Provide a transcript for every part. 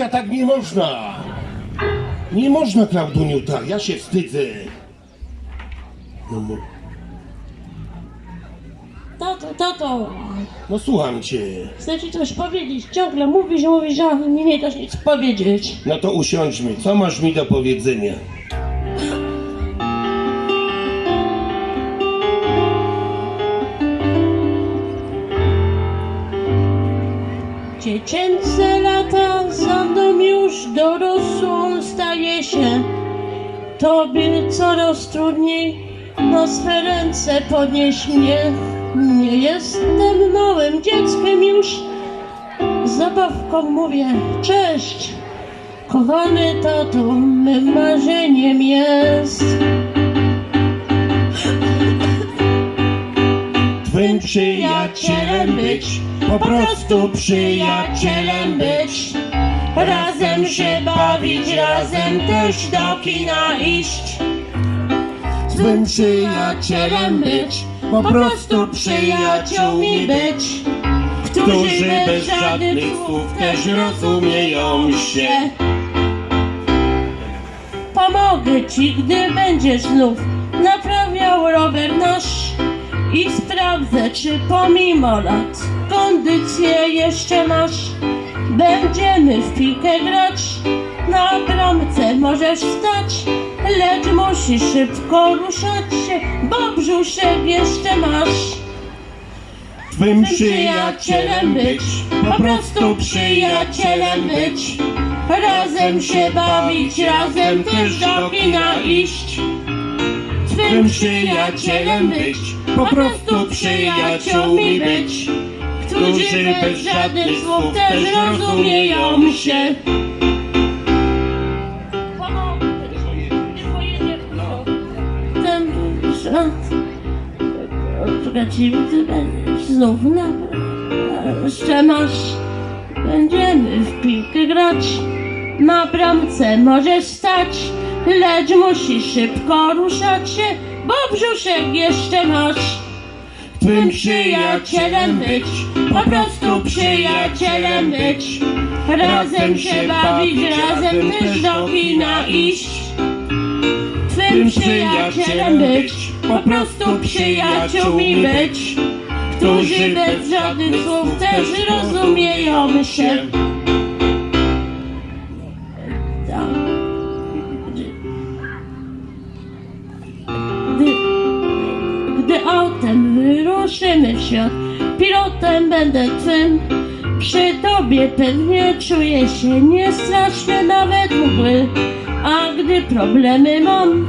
Ja tak nie można. Nie można, Klauduniu, tak. Ja się wstydzę. No, mu- Tato, tato, no słucham cię. chcę ci coś powiedzieć. Ciągle mówisz, mówisz, a nie nie dasz nic powiedzieć. No to usiądźmy. Co masz mi do powiedzenia? Dziecięce Tobie coraz trudniej na swe ręce podnieść mnie. Nie jestem małym dzieckiem już. Zabawką mówię cześć. Kochany tato, mym marzeniem jest. Twym przyjacielem być. Po prostu przyjacielem być. Razem się bawić, razem też do kina iść. Twym przyjacielem być. Po prostu przyjaciółmi być. Którzy bez żadnych słów też rozumieją się. Pomogę ci, gdy będziesz znów naprawiał rower nasz i sprawdzę, czy pomimo lat kondycję jeszcze masz. Będziemy w piłkę grać, na bramce możesz stać, lecz musisz szybko ruszać się, bo brzuszek jeszcze masz. Twym przyjacielem być. Po prostu przyjacielem być. Razem się bawić, razem też do kina iść. Twym przyjacielem być. Po prostu przyjaciółmi być. Którzy bez żadnych słów też rozumieją się. Będziesz znów na jeszcze masz. Będziemy w piłkę grać. Na bramce możesz stać, lecz musisz szybko ruszać się, bo brzuszek jeszcze masz. Twym przyjacielem być. Po prostu przyjacielem być. Razem się bawić, razem też do kina iść. Twym przyjacielem być, po prostu przyjaciółmi być, którzy bez żadnych słów też rozumieją się. Wyruszymy w świat, pilotem będę twym. Przy tobie pewnie czuję się niestrasznie nawet mgły, a gdy problemy mam,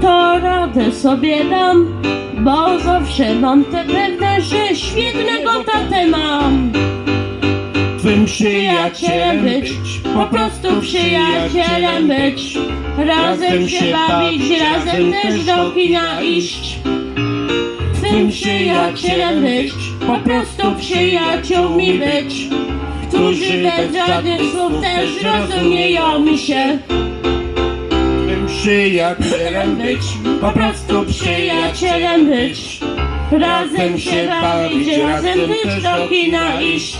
to radę sobie dam, bo zawsze mam te pewne, że świetnego tatę mam. Twym Przyjacielem być, po prostu przyjacielem być, razem się bawić, razem też do kina iść. Twym przyjacielem być, po prostu przyjaciółmi być, którzy bez żadnych słów też rozumieją się. Twym przyjacielem być. Po prostu przyjacielem być, razem się bawić, razem też do kina iść.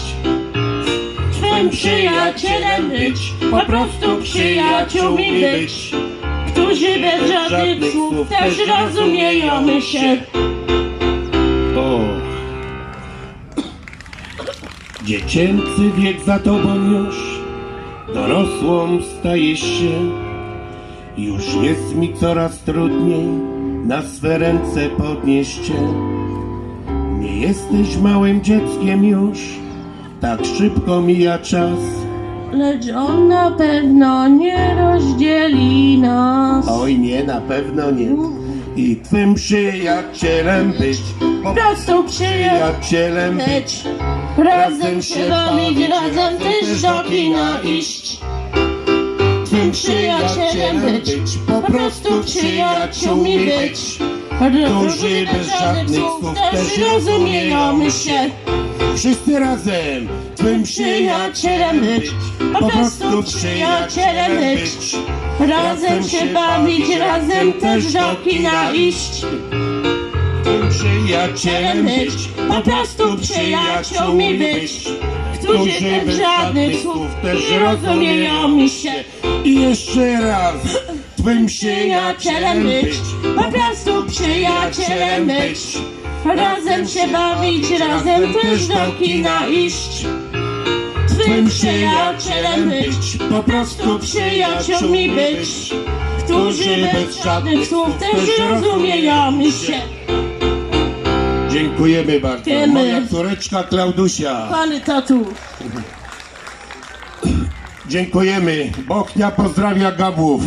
Twym przyjacielem być, po prostu przyjaciółmi być, którzy bez żadnych słów też rozumieją się. Dziecięcy wiek za tobą już, dorosłą stajesz się. Już jest mi coraz trudniej na swe ręce podnieść cię. Nie jesteś małym dzieckiem już, tak szybko mija czas. Lecz on na pewno nie rozdzieli nas. Oj nie, na pewno nie. I twym przyjacielem być, po prostu przyjacielem być. razem się bawić, razem też do kina iść. Twym przyjacielem być, po prostu przyjaciółmi być. Którzy bez żadnych słów też rozumieją się. Wszyscy razem, twym Przyjacielem być, po prostu przyjacielem być. Razem się bawić, razem też do kina iść. Twym przyjacielem być, po prostu przyjaciółmi być. którzy bez żadnych słów nie rozumieją się. I jeszcze raz, twym Przyjacielem być, po prostu przyjacielem być. Razem się bawić, razem też do kina iść. Twym przyjacielem być, po prostu przyjaciółmi być. Którzy bez żadnych słów też rozumieją się. Dziękujemy bardzo. Dziękujemy. Moja córeczka Klaudusia. Pany tatu. Dziękujemy. Bochnia pozdrawia Gabłów.